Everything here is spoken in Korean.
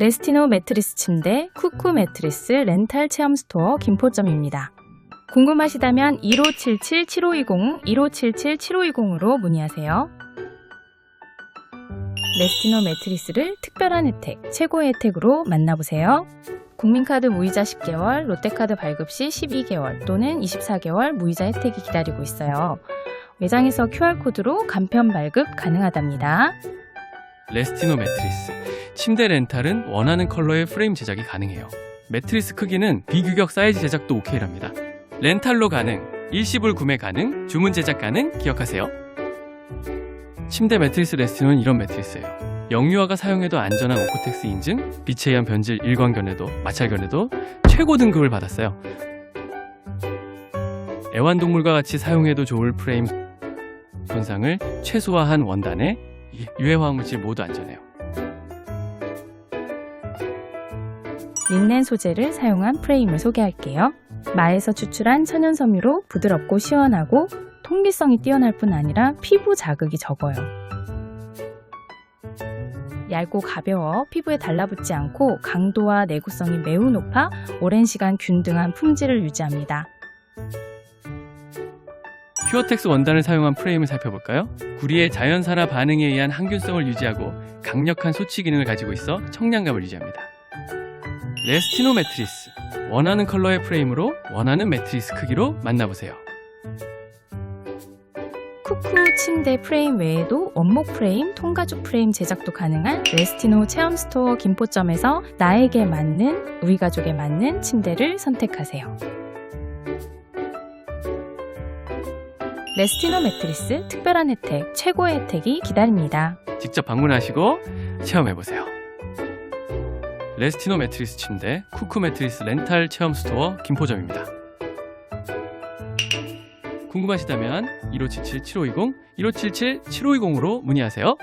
레스티노 매트리스 침대 쿠쿠 매트리스 렌탈 체험 스토어 김포점입니다. 궁금하시다면 1577-7520, 1577-7520으로 문의하세요. 레스티노 매트리스를 특별한 혜택, 최고의 혜택으로 만나보세요. 국민카드 무이자 10개월, 롯데카드 발급 시 12개월 또는 24개월 무이자 혜택이 기다리고 있어요. 매장에서 QR코드로 간편 발급 가능하답니다. 레스티노 매트리스. 침대 렌탈은 원하는 컬러의 프레임 제작이 가능해요. 매트리스 크기는 비규격 사이즈 제작도 오케이랍니다. 렌탈로 가능, 일시불 구매 가능, 주문 제작 가능 기억하세요. 침대 매트리스 레스티노는 이런 매트리스예요. 영유아가 사용해도 안전한 오코텍스 인증, 빛에 의한 변질 일광견에도 마찰견에도 최고 등급을 받았어요. 애완동물과 같이 사용해도 좋을 프레임 손상을 최소화한 원단에 유해 화학물질 모두 안전해요. 린넨 소재를 사용한 프레임을 소개할게요. 마에서 추출한 천연 섬유로 부드럽고 시원하고 통기성이 뛰어날 뿐 아니라 피부 자극이 적어요. 얇고 가벼워 피부에 달라붙지 않고 강도와 내구성이 매우 높아 오랜 시간 균등한 품질을 유지합니다. 퓨어텍스 원단을 사용한 프레임을 살펴볼까요? 구리의 자연산화 반응에 의한 항균성을 유지하고 강력한 소치 기능을 가지고 있어 청량감을 유지합니다. 레스티노 매트리스. 원하는 컬러의 프레임으로 원하는 매트리스 크기로 만나보세요. 쿠쿠 침대 프레임 외에도 원목 프레임, 통가죽 프레임 제작도 가능한 레스티노 체험 스토어 김포점에서 나에게 맞는, 우리 가족에 맞는 침대를 선택하세요. 레스티노 매트리스 특별한 혜택, 최고의 혜택이 기다립니다. 직접 방문하시고 체험해보세요. 레스티노 매트리스 침대, 쿠쿠 매트리스 렌탈 체험 스토어 김포점입니다. 궁금하시다면 1577-7520, 1577-7520으로 문의하세요.